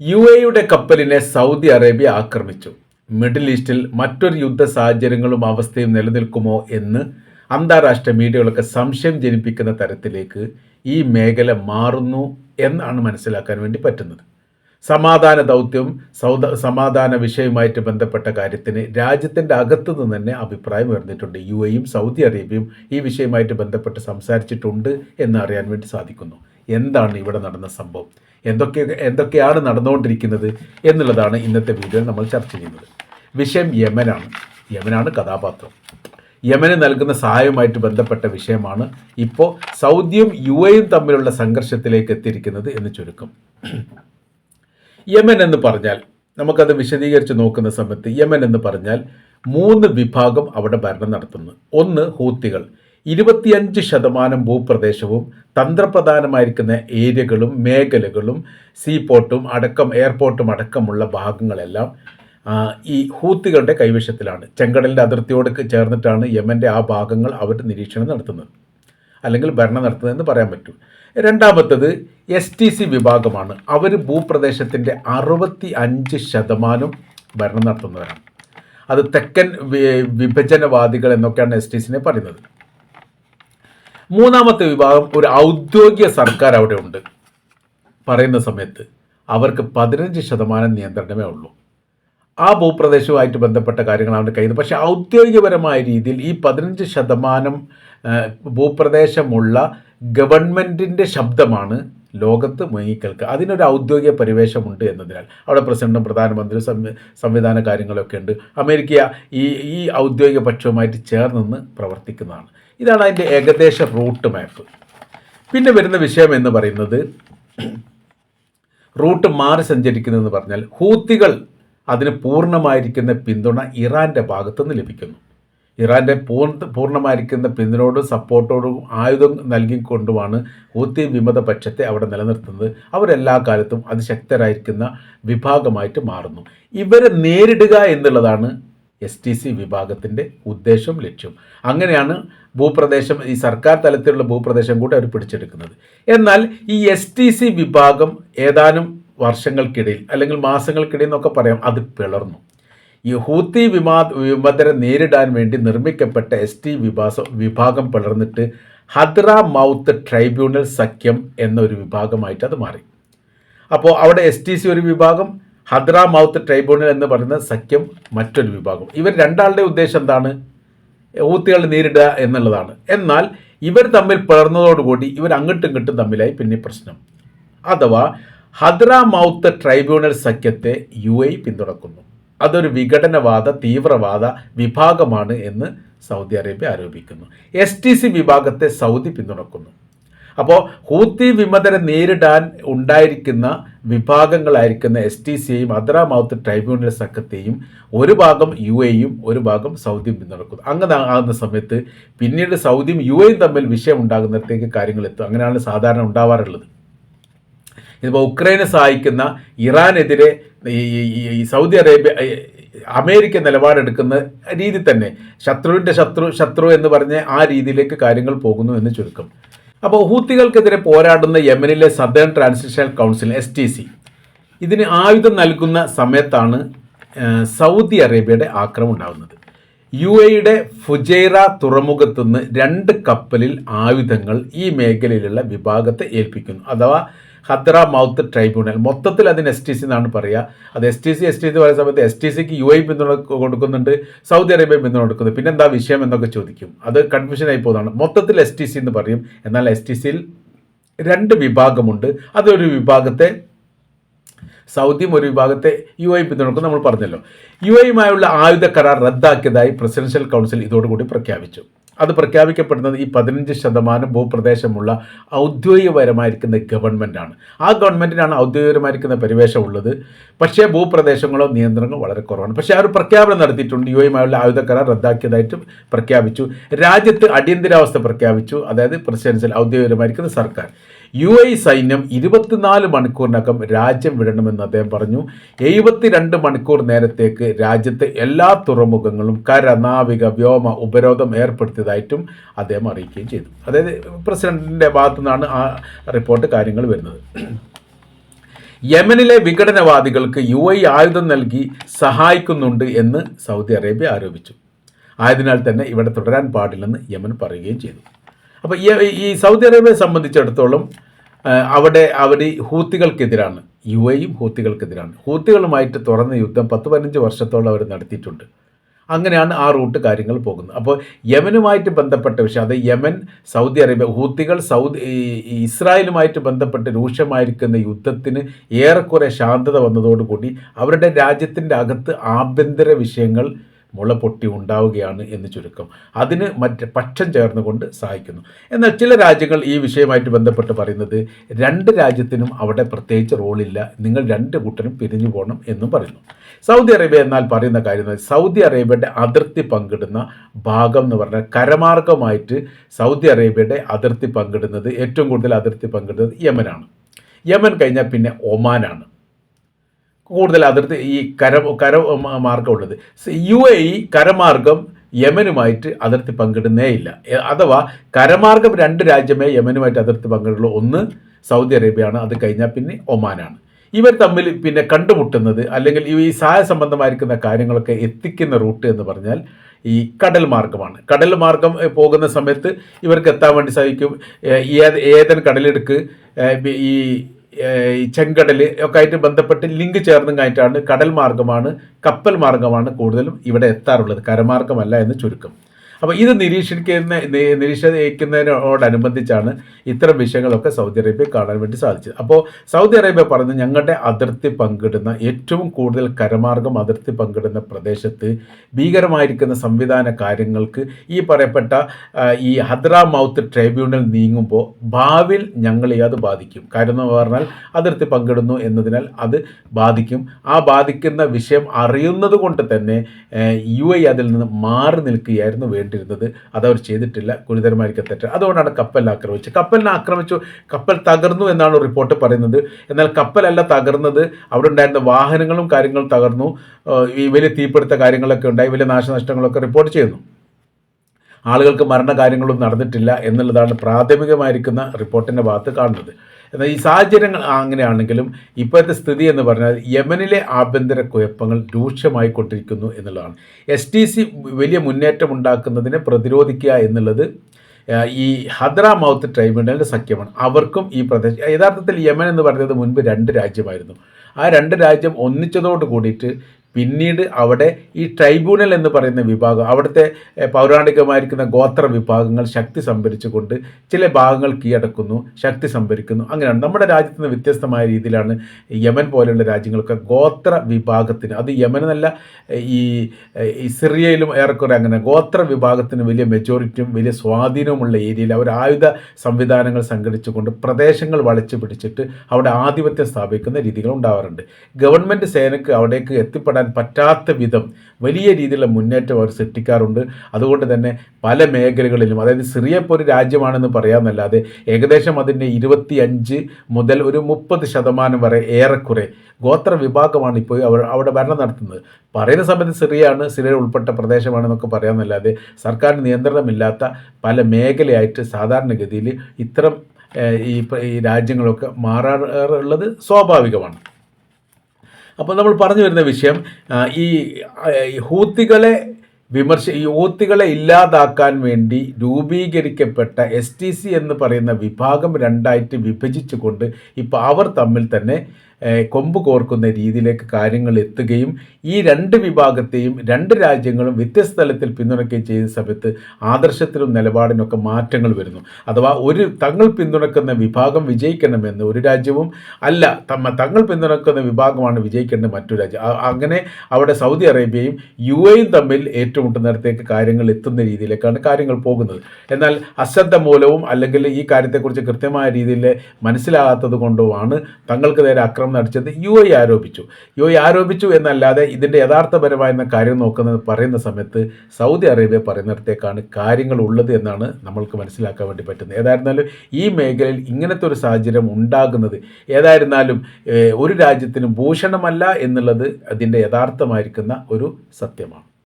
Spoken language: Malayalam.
യു എയുടെ കപ്പലിനെ സൗദി അറേബ്യ ആക്രമിച്ചു. മിഡിൽ ഈസ്റ്റിൽ മറ്റൊരു യുദ്ധ സാഹചര്യങ്ങളും അവസ്ഥയും നിലനിൽക്കുമോ എന്ന് അന്താരാഷ്ട്ര മീഡിയകളൊക്കെ സംശയം ജനിപ്പിക്കുന്ന തരത്തിലേക്ക് ഈ മേഖല മാറുന്നു എന്നാണ് മനസ്സിലാക്കാൻ വേണ്ടി പറ്റുന്നത്. സമാധാന ദൗത്യം സൗദ സമാധാന വിഷയവുമായിട്ട് ബന്ധപ്പെട്ട കാര്യത്തിന് രാജ്യത്തിന്റെ അകത്തു നിന്ന് തന്നെ അഭിപ്രായം ഉയർന്നിട്ടുണ്ട്. യു എയും സൗദി അറേബ്യയും ഈ വിഷയവുമായിട്ട് ബന്ധപ്പെട്ട് സംസാരിച്ചിട്ടുണ്ട് എന്ന് അറിയാൻ വേണ്ടി സാധിക്കുന്നു. എന്താണ് ഇവിടെ നടന്ന സംഭവം? എന്തൊക്കെ എന്തൊക്കെയാണ് നടന്നുകൊണ്ടിരിക്കുന്നത് എന്നുള്ളതാണ് ഇന്നത്തെ വീഡിയോയിൽ നമ്മൾ ചർച്ച ചെയ്യുന്നത്. വിഷയം യമനാണ്. യമനാണ് കഥാപാത്രം. യമന് നൽകുന്ന സഹായവുമായിട്ട് ബന്ധപ്പെട്ട വിഷയമാണ് ഇപ്പോൾ സൗദിയും യു എയും തമ്മിലുള്ള സംഘർഷത്തിലേക്ക് എത്തിയിരിക്കുന്നത് എന്ന് ചുരുക്കം. യമൻ എന്ന് പറഞ്ഞാൽ നമുക്കത് വിശദീകരിച്ച് നോക്കുന്ന സമയത്ത് യമൻ എന്ന് പറഞ്ഞാൽ മൂന്ന് വിഭാഗം അവിടെ ഭരണം നടത്തുന്നു. ഒന്ന് ഹൂത്തികൾ ഇരുപത്തിയഞ്ച് ശതമാനം ഭൂപ്രദേശവും തന്ത്രപ്രധാനമായിരിക്കുന്ന ഏരിയകളും മേഖലകളും സീപോർട്ടും അടക്കം എയർപോർട്ടും അടക്കമുള്ള ഭാഗങ്ങളെല്ലാം ഈ ഹൂത്തികളുടെ കൈവശത്തിലാണ്. ചെങ്കടലിന്റെ അതിർത്തിയോട് ചേർന്നിട്ടാണ് യമന്റെ ആ ഭാഗങ്ങൾ അവർ നിരീക്ഷണം നടത്തുന്നത്. അല്ലെങ്കിൽ ഭരണം നടത്തുന്നതെന്ന് പറയാൻ പറ്റും. രണ്ടാമത്തത് എസ് ടി സി വിഭാഗമാണ്. അവർ ഭൂപ്രദേശത്തിന്റെ അറുപത്തി അഞ്ച് ശതമാനം ഭരണം നടത്തുന്നവരാണ്. അത് തെക്കൻ വിഭജനവാദികൾ എന്നൊക്കെയാണ് എസ് ടി സിനെ പറയുന്നത്. മൂന്നാമത്തെ വിഭാഗം ഒരു ഔദ്യോഗിക സർക്കാർ അവിടെ ഉണ്ട്. പറയുന്ന സമയത്ത് അവർക്ക് പതിനഞ്ച് ശതമാനം നിയന്ത്രണമേ ഉള്ളൂ. ആ ഭൂപ്രദേശവുമായിട്ട് ബന്ധപ്പെട്ട കാര്യങ്ങളാണ് കയ്യിൽ. പക്ഷേ ഔദ്യോഗികപരമായ രീതിയിൽ ഈ പതിനഞ്ച് ശതമാനം ഭൂപ്രദേശമുള്ള ഗവൺമെന്റിന്റെ ശബ്ദമാണ് ലോകത്ത് മുങ്ങിക്കേൾക്കുക അതിനൊരു ഔദ്യോഗിക പരിവേഷമുണ്ട് എന്നതിനാൽ. അവിടെ പ്രസിഡന്റും പ്രധാനമന്ത്രിയും സംവി സംവിധാന കാര്യങ്ങളൊക്കെ ഉണ്ട്. അമേരിക്ക ഈ ഈ ഔദ്യോഗിക പക്ഷവുമായിട്ട് ചേർന്ന് പ്രവർത്തിക്കുന്നതാണ്. ഇതാണ് അതിന്റെ ഏകദേശ റൂട്ട് മാപ്പ്. പിന്നെ വരുന്ന വിഷയം എന്ന് പറയുന്നത് റൂട്ട് മാറി സഞ്ചരിക്കുന്നതെന്ന് പറഞ്ഞാൽ ഹൂത്തികൾ അതിന് പൂർണമായിരിക്കുന്ന പിന്തുണ ഇറാന്റെ ഭാഗത്തുനിന്ന് ലഭിക്കുന്നു. ഇറാന്റെ പൂർണ പൂർണമായിരിക്കുന്ന പിന്തുണയോടും സപ്പോർട്ടോടും ആയുധം നൽകിക്കൊണ്ടുമാണ് ഹൂത്തി വിമത പക്ഷത്തെ അവിടെ നിലനിർത്തുന്നത്. അവരെല്ലാ കാലത്തും അതിശക്തരായിരിക്കുന്ന വിഭാഗമായിട്ട് മാറുന്നു. ഇവരെ നേരിടുക എന്നുള്ളതാണ് എസ് ടി സി വിഭാഗത്തിന്റെ ഉദ്ദേശവും ലക്ഷ്യം. അങ്ങനെയാണ് ഭൂപ്രദേശം ഈ സർക്കാർ തലത്തിലുള്ള ഭൂപ്രദേശം കൂടി അവർ പിടിച്ചെടുക്കുന്നത്. എന്നാൽ ഈ എസ് ടി സി വിഭാഗം ഏതാനും വർഷങ്ങൾക്കിടയിൽ അല്ലെങ്കിൽ മാസങ്ങൾക്കിടയിൽ എന്നൊക്കെ പറയാം അത് പിളർന്നു. ഈ ഹൂത്തി വിമാ വിമതരെ നേരിടാൻ വേണ്ടി നിർമ്മിക്കപ്പെട്ട എസ് ടി വിഭാസ വിഭാഗം പിളർന്നിട്ട് ഹദ്ര മൗത്ത് ട്രൈബ്യൂണൽ സഖ്യം എന്നൊരു വിഭാഗമായിട്ട് അത് മാറി. അപ്പോൾ അവിടെ എസ് ടി സി ഒരു വിഭാഗം ഹദ്ര മൗത്ത് ട്രൈബ്യൂണൽ എന്ന് പറയുന്ന സഖ്യം മറ്റൊരു വിഭാഗം. ഇവർ രണ്ടാളുടെ ഉദ്ദേശം എന്താണ്? ഊത്തികൾ നേരിടുക എന്നുള്ളതാണ്. എന്നാൽ ഇവർ തമ്മിൽ പിളർന്നതോടുകൂടി ഇവർ അങ്ങോട്ടും ഇങ്ങോട്ടും തമ്മിലായി പിന്നെ പ്രശ്നം. അഥവാ ഹദ്ര മൗത്ത് ട്രൈബ്യൂണൽ സഖ്യത്തെ യു എ പിന്തുണക്കുന്നു. അതൊരു വിഘടനവാദ തീവ്രവാദ വിഭാഗമാണ് എന്ന് സൗദി അറേബ്യ ആരോപിക്കുന്നു. എസ് ടി സി വിഭാഗത്തെ സൗദി പിന്തുണക്കുന്നു. അപ്പോൾ ഹൂത്തി വിമതരെ നേരിടാൻ ഉണ്ടായിരിക്കുന്ന വിഭാഗങ്ങളായിരിക്കുന്ന എസ് ടി സിയെയും അദ്ര മൗത്ത് ട്രൈബ്യൂണൽ സംഘത്തെയും ഒരു ഭാഗം യു എയും ഒരു ഭാഗം സൗദിയും പിന്തുണക്കുന്നു. അങ്ങനെ ആകുന്ന സമയത്ത് പിന്നീട് സൗദിയും യു എയും തമ്മിൽ വിഷയം ഉണ്ടാകുന്നിടത്തേക്ക് കാര്യങ്ങൾ എത്തും അങ്ങനെയാണ് സാധാരണ ഉണ്ടാവാറുള്ളത്. ഇതിപ്പോൾ ഉക്രൈനെ സഹായിക്കുന്ന ഇറാനെതിരെ ഈ സൗദി അറേബ്യ അമേരിക്ക നിലപാടെടുക്കുന്ന രീതി തന്നെ. ശത്രുവിന്റെ ശത്രു ശത്രു എന്ന് പറഞ്ഞ് ആ രീതിയിലേക്ക് കാര്യങ്ങൾ പോകുന്നു എന്ന് ചുരുക്കം. അപ്പോൾ ഹൂത്തികൾക്കെതിരെ പോരാടുന്ന യമനിലെ southern transitional council S T C. ഇതിന് ആയുധം നൽകുന്ന സമയത്താണ് സൗദി അറേബ്യയുടെ ആക്രമം ഉണ്ടാകുന്നത്. യു എയുടെ ഫുജൈറ തുറമുഖത്തുനിന്ന് രണ്ട് കപ്പലിൽ ആയുധങ്ങൾ ഈ മേഖലയിലുള്ള വിഭാഗത്തെ ഏൽപ്പിക്കുന്നു. അഥവാ ഹദ്ര മൗത്ത് ട്രൈബ്യൂണൽ. മൊത്തത്തിൽ അതിന് എസ് ടി സി എന്നാണ് പറയുക. അത് S T C S T C പറയുന്ന സമയത്ത് എസ് ടി സിക്ക് യു ഐ പിന്തുണ കൊടുക്കുന്നുണ്ട് സൗദി അറേബ്യ പിന്തുണ കൊടുക്കുന്നു പിന്നെ എന്താ വിഷയം എന്നൊക്കെ ചോദിക്കും. അത് കൺഫ്യൂഷൻ ആയി പോകുന്നതാണ്. മൊത്തത്തിൽ എസ് ടി സി എന്ന് പറയും. എന്നാൽ എസ് ടി സിയിൽ രണ്ട് വിഭാഗമുണ്ട്. അതൊരു വിഭാഗത്തെ സൗദിയും ഒരു വിഭാഗത്തെ യു എ പിന്തുണക്കും നമ്മൾ പറഞ്ഞല്ലോ. യു എയുമായുള്ള ആയുധ കരാർ റദ്ദാക്കിയതായി പ്രസിഡൻഷ്യൽ കൗൺസിൽ ഇതോടുകൂടി പ്രഖ്യാപിച്ചു. അത് പ്രഖ്യാപിക്കപ്പെടുന്നത് ഈ പതിനഞ്ച് ശതമാനം ഭൂപ്രദേശമുള്ള ഔദ്യോഗികപരമായിരിക്കുന്ന ഗവൺമെന്റാണ് ആ ഗവൺമെന്റിനാണ് ഔദ്യോഗികപരമായിരിക്കുന്ന പരിവേഷം ഉള്ളത് പക്ഷേ ഭൂപ്രദേശങ്ങളോ നിയന്ത്രണങ്ങളോ വളരെ കുറവാണ്. പക്ഷേ ആ ഒരു പ്രഖ്യാപനം നടത്തിയിട്ടുണ്ട്. യു എയുമായുള്ള ആയുധ കരാർ റദ്ദാക്കിയതായിട്ട് പ്രഖ്യാപിച്ചു. രാജ്യത്ത് അടിയന്തരാവസ്ഥ പ്രഖ്യാപിച്ചു. അതായത് പ്രസിഡൻഷ്യൽ ഔദ്യോഗികപരമായിരിക്കുന്ന സർക്കാർ. യു എ സൈന്യം ഇരുപത്തിനാല് മണിക്കൂറിനകം രാജ്യം വിടണമെന്ന് അദ്ദേഹം പറഞ്ഞു. എഴുപത്തിരണ്ട് മണിക്കൂർ നേരത്തേക്ക് രാജ്യത്തെ എല്ലാ തുറമുഖങ്ങളും കര നാവിക വ്യോമ ഉപരോധം ഏർപ്പെടുത്തിയതായിട്ടും അദ്ദേഹം അറിയിക്കുകയും ചെയ്തു. അതായത് പ്രസിഡന്റിന്റെ ഭാഗത്തു നിന്നാണ് ആ റിപ്പോർട്ട് കാര്യങ്ങൾ വരുന്നത്. യമനിലെ വിഘടനവാദികൾക്ക് യു എ ആയുധം നൽകി സഹായിക്കുന്നുണ്ട് എന്ന് സൗദി അറേബ്യ ആരോപിച്ചു. ആയതിനാൽ തന്നെ ഇവിടെ തുടരാൻ പാടില്ലെന്ന് യമൻ പറയുകയും ചെയ്തു. അപ്പോൾ ഈ സൗദി അറേബ്യയെ സംബന്ധിച്ചിടത്തോളം അവിടെ അവർ ഹൂത്തികൾക്കെതിരാണ്. യു എയും ഹൂത്തികൾക്കെതിരാണ്. ഹൂത്തികളുമായിട്ട് തുറന്ന യുദ്ധം പത്ത് പതിനഞ്ച് വർഷത്തോളം അവർ നടത്തിയിട്ടുണ്ട്. അങ്ങനെയാണ് ആ റൂട്ട് കാര്യങ്ങൾ പോകുന്നത്. അപ്പോൾ യമനുമായിട്ട് ബന്ധപ്പെട്ട വിഷയം അത് യമൻ സൗദി അറേബ്യ ഹൂത്തികൾ സൗദി ഇസ്രായേലുമായിട്ട് ബന്ധപ്പെട്ട് രൂക്ഷമായിരിക്കുന്ന യുദ്ധത്തിന് ഏറെക്കുറെ ശാന്തത വന്നതോടുകൂടി അവരുടെ രാജ്യത്തിന്റെ അകത്ത് ആഭ്യന്തര വിഷയങ്ങൾ മുള പൊട്ടി ഉണ്ടാവുകയാണ് എന്ന് ചുരുക്കം. അതിന് മറ്റ് പക്ഷം ചേർന്നുകൊണ്ട് സഹായിക്കുന്നു. എന്നാൽ ചില രാജ്യങ്ങൾ ഈ വിഷയമായിട്ട് ബന്ധപ്പെട്ട് പറയുന്നത് രണ്ട് രാജ്യത്തിനും അവിടെ പ്രത്യേകിച്ച് റോളില്ല. നിങ്ങൾ രണ്ട് കൂട്ടരും പിരിഞ്ഞു പോകണം എന്നും പറയുന്നു. സൗദി അറേബ്യ എന്നാൽ പറയുന്ന കാര്യം സൗദി അറേബ്യയുടെ അതിർത്തി പങ്കിടുന്ന ഭാഗം എന്ന് പറഞ്ഞാൽ കരമാർഗമായിട്ട് സൗദി അറേബ്യയുടെ അതിർത്തി പങ്കിടുന്നത് ഏറ്റവും കൂടുതൽ അതിർത്തി പങ്കിടുന്നത് യമനാണ്. യമൻ കഴിഞ്ഞാൽ പിന്നെ ഒമാനാണ്. കൂടുതൽ അതിർത്തി ഈ കര കര മാർഗമുള്ളത്. യു എ ഇ കരമാർഗം യമനുമായിട്ട് അതിർത്തി പങ്കിടുന്നേ ഇല്ല. അഥവാ കരമാർഗം രണ്ട് രാജ്യമേ യമനുമായിട്ട് അതിർത്തി പങ്കിടുള്ളൂ. ഒന്ന് സൗദി അറേബ്യയാണ് അത് കഴിഞ്ഞാൽ പിന്നെ ഒമാനാണ്. ഇവർ തമ്മിൽ പിന്നെ കണ്ടുമുട്ടുന്നത് അല്ലെങ്കിൽ ഈ സഹായ സംബന്ധമായിരിക്കുന്ന കാര്യങ്ങളൊക്കെ എത്തിക്കുന്ന റൂട്ട് എന്ന് പറഞ്ഞാൽ ഈ കടൽ മാർഗമാണ്. കടൽ മാർഗം പോകുന്ന സമയത്ത് ഇവർക്ക് എത്താൻ വേണ്ടി സാധിക്കും. ഏതൻ കടലെടുക്ക് ഈ ഈ ചെങ്കടൽ ഒക്കെ ആയിട്ട് ബന്ധപ്പെട്ട് ലിങ്ക് ചേർന്നും കഴിഞ്ഞിട്ടാണ് കടൽ മാർഗമാണ് കപ്പൽ മാർഗമാണ് കൂടുതലും ഇവിടെ എത്താറുള്ളത്. കരമാർഗമല്ല എന്ന് ചുരുക്കം. അപ്പോൾ ഇത് നിരീക്ഷിക്കുന്ന നിരീക്ഷിക്കുന്നതിനോടനുബന്ധിച്ചാണ് ഇത്തരം വിഷയങ്ങളൊക്കെ സൗദി അറേബ്യ കാണാൻ വേണ്ടി സാധിച്ചത്. അപ്പോൾ സൗദി അറേബ്യ പറഞ്ഞ് ഞങ്ങളുടെ അതിർത്തി പങ്കിടുന്ന ഏറ്റവും കൂടുതൽ കരമാർഗം അതിർത്തി പങ്കിടുന്ന പ്രദേശത്ത് ഭീകരമായിരിക്കുന്ന സംവിധാന കാര്യങ്ങൾക്ക് ഈ പറയപ്പെട്ട ഈ ഹദ്ര മൗത്ത് ട്രൈബ്യൂണൽ നീങ്ങുമ്പോൾ ഭാവിയിൽ ഞങ്ങളെ അത് ബാധിക്കും. കാര്യം എന്ന് പറഞ്ഞാൽ അതിർത്തി പങ്കിടുന്നു എന്നതിനാൽ അത് ബാധിക്കും. ആ ബാധിക്കുന്ന വിഷയം അറിയുന്നത് കൊണ്ട് തന്നെ യു അതിൽ നിന്ന് മാറി നിൽക്കുകയായിരുന്നു വേണ്ടി ചെയ്യേണ്ടിരുന്നത് അതവർ ചെയ്തിട്ടില്ല. ഗുരുതരമായിരിക്കും തെറ്റ്. അതുകൊണ്ടാണ് കപ്പലിനെ ആക്രമിച്ചത്. കപ്പലിനെ ആക്രമിച്ചു. കപ്പൽ തകർന്നു എന്നാണ് റിപ്പോർട്ട് പറയുന്നത്. എന്നാൽ കപ്പലല്ല തകർന്നത്. അവിടെ ഉണ്ടായിരുന്ന വാഹനങ്ങളും കാര്യങ്ങളും തകർന്നു. ഈ വലിയ തീപിടുത്ത കാര്യങ്ങളൊക്കെ ഉണ്ടായി. വലിയ നാശനഷ്ടങ്ങളൊക്കെ റിപ്പോർട്ട് ചെയ്യുന്നു. ആളുകൾക്ക് മരണകാര്യങ്ങളൊന്നും നടന്നിട്ടില്ല എന്നുള്ളതാണ് പ്രാഥമികമായിരിക്കുന്ന റിപ്പോർട്ടിന്റെ ഭാഗത്ത് കാണുന്നത്. എന്നാൽ ഈ സാഹചര്യങ്ങൾ അങ്ങനെയാണെങ്കിലും ഇപ്പോഴത്തെ സ്ഥിതി എന്ന് പറഞ്ഞാൽ യമനിലെ ആഭ്യന്തര കുഴപ്പങ്ങൾ രൂക്ഷമായിക്കൊണ്ടിരിക്കുന്നു എന്നുള്ളതാണ്. എസ് ടി സി വലിയ മുന്നേറ്റം ഉണ്ടാക്കുന്നതിനെ പ്രതിരോധിക്കുക എന്നുള്ളത് ഈ ഹദ്ര മൗത്ത് ട്രൈബ്യൂണലിന്റെ സഖ്യമാണ്. അവർക്കും ഈ പ്രദേശം യഥാർത്ഥത്തിൽ യമൻ എന്ന് പറയുന്നത് മുൻപ് രണ്ട് രാജ്യമായിരുന്നു. ആ രണ്ട് രാജ്യം ഒന്നിച്ചതോട് കൂടിയിട്ട് പിന്നീട് അവിടെ ഈ ട്രൈബ്യൂണൽ എന്ന് പറയുന്ന വിഭാഗം അവിടുത്തെ പൗരാണികമായിരിക്കുന്ന ഗോത്ര വിഭാഗങ്ങൾ ശക്തി സംഭരിച്ചുകൊണ്ട് ചില ഭാഗങ്ങൾ കീഴടക്കുന്നു ശക്തി സംഭരിക്കുന്നു. അങ്ങനെയാണ്. നമ്മുടെ രാജ്യത്ത് നിന്ന് വ്യത്യസ്തമായ രീതിയിലാണ് യമൻ പോലെയുള്ള രാജ്യങ്ങളൊക്കെ ഗോത്ര വിഭാഗത്തിന്. അത് യമനെന്നല്ല ഈ സിറിയയിലും ഏറെക്കുറെ അങ്ങനെ. ഗോത്ര വിഭാഗത്തിന് വലിയ മെജോറിറ്റിയും വലിയ സ്വാധീനവുമുള്ള ഏരിയയിൽ അവർ ആയുധ സംവിധാനങ്ങൾ സംഘടിച്ചുകൊണ്ട് പ്രദേശങ്ങൾ വളച്ചു പിടിച്ചിട്ട് അവിടെ ആധിപത്യം സ്ഥാപിക്കുന്ന രീതികൾ ഉണ്ടാവാറുണ്ട്. ഗവൺമെന്റ് സേനയ്ക്ക് അവിടേക്ക് എത്തിപ്പെടാൻ പറ്റാത്ത വിധം വലിയ രീതിയിലുള്ള മുന്നേറ്റം അവർ സൃഷ്ടിക്കാറുണ്ട്. അതുകൊണ്ട് തന്നെ പല മേഖലകളിലും അതായത് സിറിയ ഇപ്പോൾ ഒരു രാജ്യമാണെന്ന് പറയാമെന്നല്ലാതെ ഏകദേശം അതിന്റെ ഇരുപത്തിയഞ്ച് മുതൽ ഒരു മുപ്പത് ശതമാനം വരെ ഏറെക്കുറെ ഗോത്ര വിഭാഗമാണ് ഇപ്പോൾ അവർ അവിടെ ഭരണം നടത്തുന്നത്. പറയുന്ന സമയത്ത് സിറിയാണ് സിറിയ ഉൾപ്പെട്ട പ്രദേശമാണെന്നൊക്കെ പറയാമെന്നല്ലാതെ സർക്കാർ നിയന്ത്രണമില്ലാത്ത പല മേഖലയായിട്ട് സാധാരണഗതിയിൽ ഇത്തരം ഈ രാജ്യങ്ങളൊക്കെ മാറാറുള്ളത് സ്വാഭാവികമാണ്. അപ്പോൾ നമ്മൾ പറഞ്ഞു വരുന്ന വിഷയം ഈ ഹൂത്തികളെ വിമർശ ഈ ഊത്തികളെ ഇല്ലാതാക്കാൻ വേണ്ടി രൂപീകരിക്കപ്പെട്ട എസ് ടി സി എന്ന് പറയുന്ന വിഭാഗം രണ്ടായിട്ട് വിഭജിച്ചുകൊണ്ട് ഇപ്പോൾ അവർ തമ്മിൽ തന്നെ കൊമ്പ് കോർക്കുന്ന രീതിയിലേക്ക് കാര്യങ്ങൾ എത്തുകയും ഈ രണ്ട് വിഭാഗത്തെയും രണ്ട് രാജ്യങ്ങളും വ്യത്യസ്ത തലത്തിൽ പിന്തുണയ്ക്കുകയും ചെയ്യുന്ന സമയത്ത് ആദർശത്തിലും നിലപാടിനൊക്കെ മാറ്റങ്ങൾ വരുന്നു. അഥവാ ഒരു തങ്ങൾ പിന്തുണക്കുന്ന വിഭാഗം വിജയിക്കണമെന്ന് ഒരു രാജ്യവും അല്ല തമ്മ തങ്ങൾ പിന്തുണക്കുന്ന വിഭാഗമാണ് വിജയിക്കേണ്ടത് മറ്റൊരു രാജ്യം. അങ്ങനെ അവിടെ സൗദി അറേബ്യയും യു എയും തമ്മിൽ ഏറ്റുമുട്ടുന്നിടത്തേക്ക് കാര്യങ്ങൾ എത്തുന്ന രീതിയിലേക്കാണ് കാര്യങ്ങൾ പോകുന്നത്. എന്നാൽ അശ്രദ്ധ മൂലവും അല്ലെങ്കിൽ ഈ കാര്യത്തെക്കുറിച്ച് കൃത്യമായ രീതിയിൽ മനസ്സിലാകാത്തത് കൊണ്ടുമാണ് തങ്ങൾക്ക് നേരെ അക്രമം ആക്രമണം നടത്തിയത് യു ഐ ആരോപിച്ചു. യു ഐ ആരോപിച്ചു എന്നല്ലാതെ ഇതിന്റെ യഥാർത്ഥപരമായ കാര്യം നോക്കുന്നത് പറയുന്ന സമയത്ത് സൗദി അറേബ്യ പറയുന്നിടത്തേക്കാണ് കാര്യങ്ങൾ ഉള്ളത് എന്നാണ് നമ്മൾക്ക് മനസ്സിലാക്കാൻ വേണ്ടി പറ്റുന്നത്. ഏതായിരുന്നാലും ഈ മേഖലയിൽ ഇങ്ങനത്തെ ഒരു സാഹചര്യം ഉണ്ടാകുന്നത് ഏതായിരുന്നാലും ഒരു രാജ്യത്തിനും ഭൂഷണമല്ല എന്നുള്ളത് അതിന്റെ യഥാർത്ഥമായിരിക്കുന്ന ഒരു സത്യമാണ്.